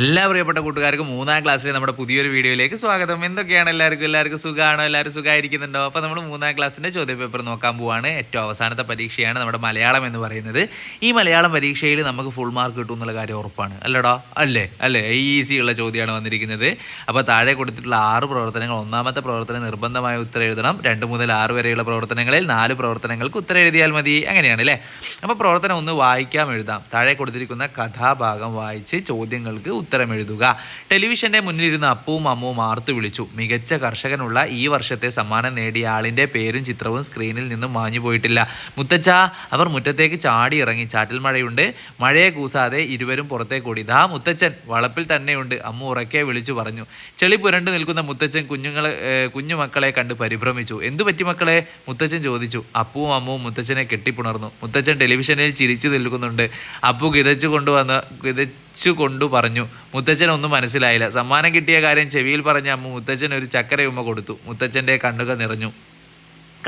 എല്ലാ പ്രിയപ്പെട്ട കൂട്ടുകാർക്കും മൂന്നാം ക്ലാസ്സിലെ നമ്മുടെ പുതിയൊരു വീഡിയോയിലേക്ക് സ്വാഗതം. എന്തൊക്കെയാണ്? എല്ലാവർക്കും എല്ലാവർക്കും സുഖമാണോ എല്ലാവരും സുഖമായിരിക്കുന്നുണ്ടോ അപ്പോൾ നമ്മൾ മൂന്നാം ക്ലാസ്സിന്റെ ചോദ്യപേപ്പർ നോക്കാൻ പോവാണ്. ഏറ്റവും അവസാനത്തെ പരീക്ഷയാണ് നമ്മുടെ മലയാളം എന്ന് പറയുന്നത്. ഈ മലയാളം പരീക്ഷയിൽ നമുക്ക് ഫുൾ മാർക്ക് കിട്ടും എന്നുള്ള കാര്യം ഉറപ്പാണ്. അല്ലടാ? അല്ലേ? അല്ലേ? ഈസി ഉള്ള ചോദ്യമാണ് വന്നിരിക്കുന്നത്. അപ്പോൾ താഴെ കൊടുത്തിട്ടുള്ള ആറ് പ്രവർത്തനങ്ങൾ ഒന്നാമത്തെ പ്രവർത്തനം നിർബന്ധമായ ഉത്തരം എഴുതണം. രണ്ട് മുതൽ ആറ് വരെയുള്ള പ്രവർത്തനങ്ങളിൽ നാല് പ്രവർത്തനങ്ങൾക്ക് ഉത്തരം എഴുതിയാൽ മതി. അങ്ങനെയാണ് അല്ലേ? അപ്പോൾ പ്രവർത്തനം ഒന്ന് വായിക്കാം എഴുതാം. താഴെ കൊടുത്തിരിക്കുന്ന കഥാഭാഗം വായിച്ച് ചോദ്യങ്ങൾക്ക് ഉത്തരം എഴുതുക ടെലിവിഷന്റെ മുന്നിലിരുന്ന് അപ്പവും അമ്മുവും ആർത്തു വിളിച്ചു. മികച്ച കർഷകനുള്ള ഈ വർഷത്തെ സമ്മാനം നേടിയ ആളിന്റെ പേരും ചിത്രവും സ്ക്രീനിൽ നിന്നും മാഞ്ഞു പോയിട്ടില്ല. മുത്തച്ഛ അവർ മുറ്റത്തേക്ക് ചാടി ഇറങ്ങി. ചാറ്റൽ മഴയുണ്ട്. മഴയെ കൂസാതെ ഇരുവരും പുറത്തേക്ക് ഓടി. ദാ മുത്തച്ഛൻ. വളപ്പിൽ തന്നെയുണ്ട്. അമ്മു ഉറക്കെ വിളിച്ചു പറഞ്ഞു. ചെളി പുരണ്ടു നിൽക്കുന്ന മുത്തച്ഛൻ കുഞ്ഞുങ്ങളെ കുഞ്ഞുമക്കളെ കണ്ട് പരിഭ്രമിച്ചു. എന്തു പറ്റി മക്കളെ? മുത്തച്ഛൻ ചോദിച്ചു. അപ്പുവും അമ്മുവും മുത്തച്ഛനെ കെട്ടിപ്പുണർന്നു. മുത്തച്ഛൻ ടെലിവിഷനിൽ ചിരിച്ചു നിൽക്കുന്നുണ്ട്. അപ്പു കിതച്ചു കൊണ്ടുവന്ന് കിതച്ചു കൊണ്ടു പറഞ്ഞു മുത്തച്ഛൻ ഒന്നും മനസ്സിലായില്ല. സമ്മാനം കിട്ടിയ കാര്യം ചെവിയിൽ പറഞ്ഞ അമ്മ മുത്തച്ഛൻ ഒരു ചക്കരയുമ്മ കൊടുത്തു. മുത്തച്ഛന്റെ കണ്ണുകൾ നിറഞ്ഞു.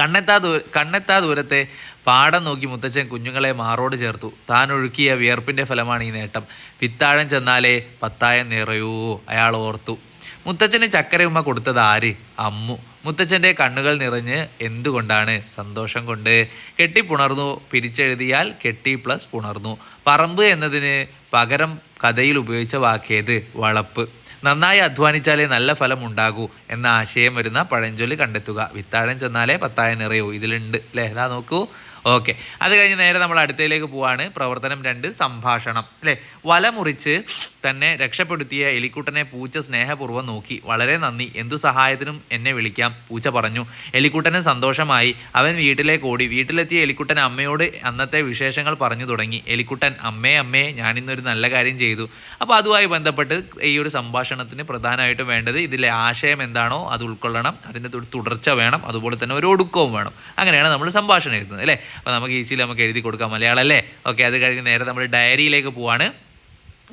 കണ്ണെത്താ ദൂ കണ്ണെത്താ ദൂരത്തെ പാടം നോക്കി മുത്തച്ഛൻ കുഞ്ഞുങ്ങളെ മാറോട് ചേർത്തു. താൻ ഒഴുക്കിയ വിയർപ്പിന്റെ ഫലമാണ് ഈ നേട്ടം. പിത്താഴം ചെന്നാലേ പത്തായം നിറയൂ അയാൾ ഓർത്തു. മുത്തച്ഛന് ചക്കരയുമ്മ കൊടുത്തത് ആര്? അമ്മു. മുത്തച്ഛന്റെ കണ്ണുകൾ നിറഞ്ഞ് എന്തുകൊണ്ടാണ് സന്തോഷം കൊണ്ട് കെട്ടിപ്പുണർന്നു? പിരിച്ചെഴുതിയാൽ കെട്ടി പ്ലസ് പുണർന്നു. പറമ്പ് എന്നതിന് പകരം കഥയിൽ ഉപയോഗിച്ച വാക്കേത്? വളപ്പ്. നന്നായി അധ്വാനിച്ചാലേ നല്ല ഫലം ഉണ്ടാകൂ എന്ന ആശയം വരുന്ന പഴഞ്ചൊല്ല് കണ്ടെത്തുക. വിത്താഴം ചെന്നാലേ പത്തായം നിറയൂ. ഇതിലുണ്ട് അല്ലേ ഇതാ നോക്കൂ. ഓക്കെ. അത് കഴിഞ്ഞ് നേരെ നമ്മൾ അടുത്തയിലേക്ക് പോവാണ്. പ്രവർത്തനം രണ്ട് സംഭാഷണം. അല്ലേ വല മുറിച്ച് തന്നെ രക്ഷപ്പെടുത്തിയ എലിക്കുട്ടനെ പൂച്ച സ്നേഹപൂർവം നോക്കി. വളരെ നന്ദി. എന്തു സഹായത്തിനും എന്നെ വിളിക്കാം പൂച്ച പറഞ്ഞു. എലിക്കുട്ടന് സന്തോഷമായി. അവൻ വീട്ടിലേക്ക് ഓടി. വീട്ടിലെത്തിയ എലിക്കുട്ടൻ അമ്മയോട് അന്നത്തെ വിശേഷങ്ങൾ പറഞ്ഞു തുടങ്ങി. എലിക്കുട്ടൻ അമ്മേ അമ്മേ ഞാനിന്നൊരു നല്ല കാര്യം ചെയ്തു. അപ്പോൾ അതുമായി ബന്ധപ്പെട്ട് ഈ ഒരു സംഭാഷണത്തിന് പ്രധാനമായിട്ടും വേണ്ടത് ഇതിലെ ആശയം എന്താണോ അത് ഉൾക്കൊള്ളണം. അതിന്റെ തുടർച്ച വേണം. അതുപോലെ തന്നെ ഒരു ഒടുക്കവും വേണം. അങ്ങനെയാണ് നമ്മൾ സംഭാഷണം എഴുതുന്നത് അല്ലേ? അപ്പോൾ നമുക്ക് ഈസിയിൽ നമുക്ക് എഴുതി കൊടുക്കാം മലയാളം അല്ലേ? ഓക്കെ അത് കഴിഞ്ഞ് നേരെ നമ്മൾ ഡയറിയിലേക്ക് പോവാണ്.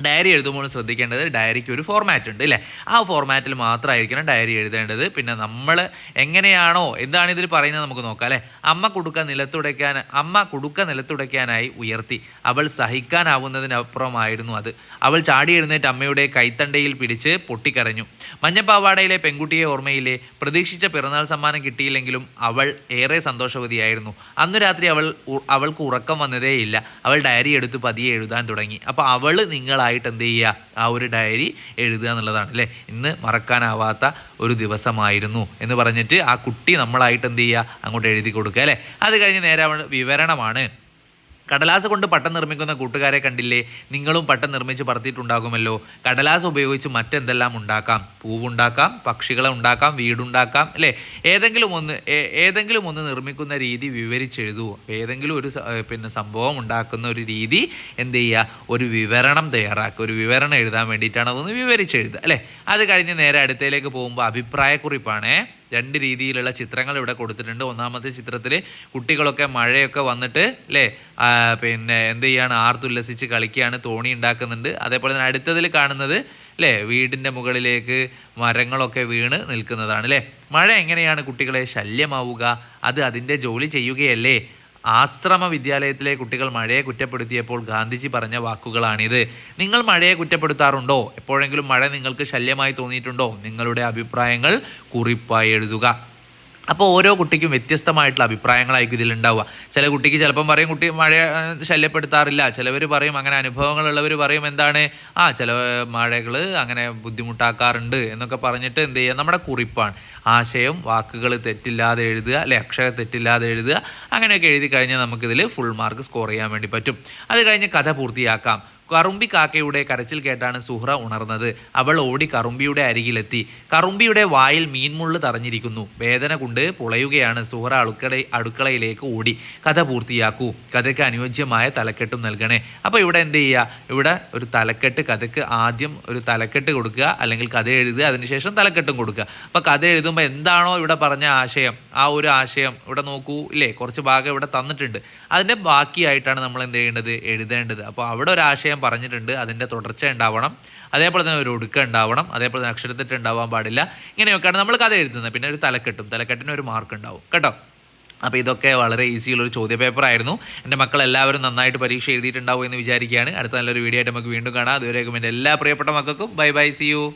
ഡയറി എഴുതുമ്പോൾ ശ്രദ്ധിക്കേണ്ടത് ഡയറിക്ക് ഒരു ഫോർമാറ്റ് ഉണ്ട് അല്ലേ ആ ഫോർമാറ്റിൽ മാത്രമായിരിക്കണം ഡയറി എഴുതേണ്ടത്. പിന്നെ നമ്മൾ എങ്ങനെയാണോ എന്താണ് ഇതിൽ പറയുന്നത് നമുക്ക് നോക്കാം അല്ലേ അമ്മ കുടുക്ക നിലത്തുടയ്ക്കാൻ അമ്മ കുടുക്ക നിലത്തുടയ്ക്കാനായി ഉയർത്തി. അവൾ സഹിക്കാനാവുന്നതിനപ്പുറമായിരുന്നു അത്. അവൾ ചാടി എഴുന്നേറ്റ് അമ്മയുടെ കൈത്തണ്ടയിൽ പിടിച്ച് പൊട്ടിക്കരഞ്ഞു. മഞ്ഞപ്പാവാടയിലെ പെൺകുട്ടിയെ ഓർമ്മയിലെ പ്രതീക്ഷിച്ച പിറന്നാൾ സമ്മാനം കിട്ടിയില്ലെങ്കിലും അവൾ ഏറെ സന്തോഷവതിയായിരുന്നു. അന്നു രാത്രി അവൾ അവൾക്ക് ഉറക്കം വന്നതേയില്ല. അവൾ ഡയറി എടുത്ത് പതിയെ എഴുതാൻ തുടങ്ങി. അപ്പോൾ അവൾ നിങ്ങളായിട്ട് എന്ത് ചെയ്യുക? ആ ഒരു ഡയറി എഴുതുക എന്നുള്ളതാണ് അല്ലേ? ഇന്ന് മറക്കാനാവാത്ത ഒരു ദിവസമായിരുന്നു എന്ന് പറഞ്ഞിട്ട് ആ കുട്ടി നമ്മളായിട്ട് എന്ത് ചെയ്യുക? അങ്ങോട്ട് എഴുതി കൊടുക്കുക അല്ലേ? അത് കഴിഞ്ഞ് നേരെ വിവരണമാണ്. കടലാസ് കൊണ്ട് പട്ടം നിർമ്മിക്കുന്ന കൂട്ടുകാരെ കണ്ടില്ലേ? നിങ്ങളും പട്ടം നിർമ്മിച്ച് പറത്തിയിട്ടുണ്ടാകുമല്ലോ. കടലാസ് ഉപയോഗിച്ച് മറ്റെന്തെല്ലാം ഉണ്ടാക്കാം? പൂവുണ്ടാക്കാം പക്ഷികളെ ഉണ്ടാക്കാം വീടുണ്ടാക്കാം അല്ലേ? ഏതെങ്കിലും ഒന്ന് ഏതെങ്കിലും ഒന്ന് നിർമ്മിക്കുന്ന രീതി വിവരിച്ചെഴുതൂ. ഏതെങ്കിലും ഒരു പിന്നെ സംഭവം ഉണ്ടാക്കുന്ന ഒരു രീതി എന്ത് ചെയ്യുക? ഒരു വിവരണം തയ്യാറാക്കുക. ഒരു വിവരണം എഴുതാൻ വേണ്ടിയിട്ടാണ് അതൊന്ന് വിവരിച്ചെഴുതുക അല്ലേ? അത് കഴിഞ്ഞ് നേരെ അടുത്തയിലേക്ക് പോകുമ്പോൾ അഭിപ്രായക്കുറിപ്പാണേ. രണ്ട് രീതിയിലുള്ള ചിത്രങ്ങൾ ഇവിടെ കൊടുത്തിട്ടുണ്ട്. ഒന്നാമത്തെ ചിത്രത്തിൽ കുട്ടികളൊക്കെ മഴയൊക്കെ വന്നിട്ട് അല്ലേ പിന്നെ എന്ത് ചെയ്യാണ്? ആർത്തുല്ലസിച്ച് കളിക്കുകയാണ് തോണി ഉണ്ടാക്കുന്നുണ്ട്. അതേപോലെ തന്നെ അടുത്തതിൽ കാണുന്നത് അല്ലേ വീടിന്റെ മുകളിലേക്ക് മരങ്ങളൊക്കെ വീണ് നിൽക്കുന്നതാണ് അല്ലേ മഴ എങ്ങനെയാണ് കുട്ടികളെ ശല്യമാവുക? അത് അതിന്റെ ജോലി ചെയ്യുകയല്ലേ? ആശ്രമ വിദ്യാലയത്തിലെ കുട്ടികൾ മഴയെ കുറ്റപ്പെടുത്തിയപ്പോൾ ഗാന്ധിജി പറഞ്ഞ വാക്കുകളാണിത്. നിങ്ങൾ മഴയെ കുറ്റപ്പെടുത്താറുണ്ടോ? എപ്പോഴെങ്കിലും മഴ നിങ്ങൾക്ക് ശല്യമായി തോന്നിയിട്ടുണ്ടോ? നിങ്ങളുടെ അഭിപ്രായങ്ങൾ കുറിപ്പായി എഴുതുക. അപ്പോൾ ഓരോ കുട്ടിക്കും വ്യത്യസ്തമായിട്ടുള്ള അഭിപ്രായങ്ങളായിരിക്കും ഇതിലുണ്ടാവുക ചില കുട്ടിക്ക് ചിലപ്പം പറയും കുട്ടി മഴ ശല്യപ്പെടുത്താറില്ല. ചിലവർ പറയും അങ്ങനെ അനുഭവങ്ങളുള്ളവർ പറയും എന്താണ്? ആ ചില മഴകൾ അങ്ങനെ ബുദ്ധിമുട്ടാക്കാറുണ്ട് എന്നൊക്കെ പറഞ്ഞിട്ട് എന്ത് ചെയ്യുക നമ്മുടെ കുറിപ്പാണ്. ആശയം വാക്കുകൾ തെറ്റില്ലാതെ എഴുതുക അല്ലെ അക്ഷര തെറ്റില്ലാതെ എഴുതുക അങ്ങനെയൊക്കെ എഴുതി കഴിഞ്ഞാൽ നമുക്കിതിൽ ഫുൾ മാർക്ക് സ്കോർ ചെയ്യാൻ വേണ്ടി പറ്റും. അത് കഴിഞ്ഞ് കഥ പൂർത്തിയാക്കാം. കറുമ്പി കാക്കയുടെ കരച്ചിൽ കേട്ടാണ് സുഹ്റ ഉണർന്നത്. അവൾ ഓടി കറുമ്പിയുടെ അരികിലെത്തി. കറുമ്പിയുടെ വായിൽ മീൻമുള്ള് തറഞ്ഞിരിക്കുന്നു. വേദന കൊണ്ട് പുളയുകയാണ്. സുഹ്റ അടുക്കള അടുക്കളയിലേക്ക് ഓടി. കഥ പൂർത്തിയാക്കൂ. കഥയ്ക്ക് അനുയോജ്യമായ തലക്കെട്ടും നൽകണേ. അപ്പോൾ ഇവിടെ എന്ത് ചെയ്യുക ഇവിടെ ഒരു തലക്കെട്ട് കഥയ്ക്ക് ആദ്യം ഒരു തലക്കെട്ട് കൊടുക്കുക അല്ലെങ്കിൽ കഥ എഴുതുക അതിനുശേഷം തലക്കെട്ടും കൊടുക്കുക. അപ്പോൾ കഥ എഴുതുമ്പോൾ എന്താണോ ഇവിടെ പറഞ്ഞ ആശയം? ആ ഒരു ആശയം ഇവിടെ നോക്കൂ ഇല്ലേ? കുറച്ച് ഭാഗം ഇവിടെ തന്നിട്ടുണ്ട്. അതിന്റെ ബാക്കിയായിട്ടാണ് നമ്മൾ എന്ത് ചെയ്യേണ്ടത്? എഴുതേണ്ടത്. അപ്പോൾ അവിടെ ഒരു ആശയം പറഞ്ഞിട്ടുണ്ട്. അതിന്റെ തുടർച്ച ഉണ്ടാവണം. അതേപോലെ തന്നെ ഒരു ഒടുക്കം ഉണ്ടാവണം. അതേപോലെ തന്നെ അക്ഷരത്തെറ്റ് ഉണ്ടാവാൻ പാടില്ല. ഇങ്ങനെയൊക്കെയാണ് നമ്മൾ കഥ എഴുതുന്നത്. പിന്നെ ഒരു തലക്കെട്ടും. തലക്കെട്ടിന് ഒരു മാർക്ക് ഉണ്ടാവും. കേട്ടോ? അപ്പോൾ ഇതൊക്കെ വളരെ ഈസിയുള്ള ഒരു ചോദ്യ പേപ്പർ ആയിരുന്നു. എന്റെ മക്കൾ എല്ലാവരും നന്നായിട്ട് പരീക്ഷ എഴുതിയിട്ടുണ്ടാവും എന്ന് വിചാരിക്കുകയാണ്. അടുത്ത നല്ലൊരു വീഡിയോ ആയിട്ട് നമുക്ക് വീണ്ടും കാണാം. അതുവരേക്കും എന്റെ എല്ലാ പ്രിയപ്പെട്ട മക്കൾക്കും. Bye bye C U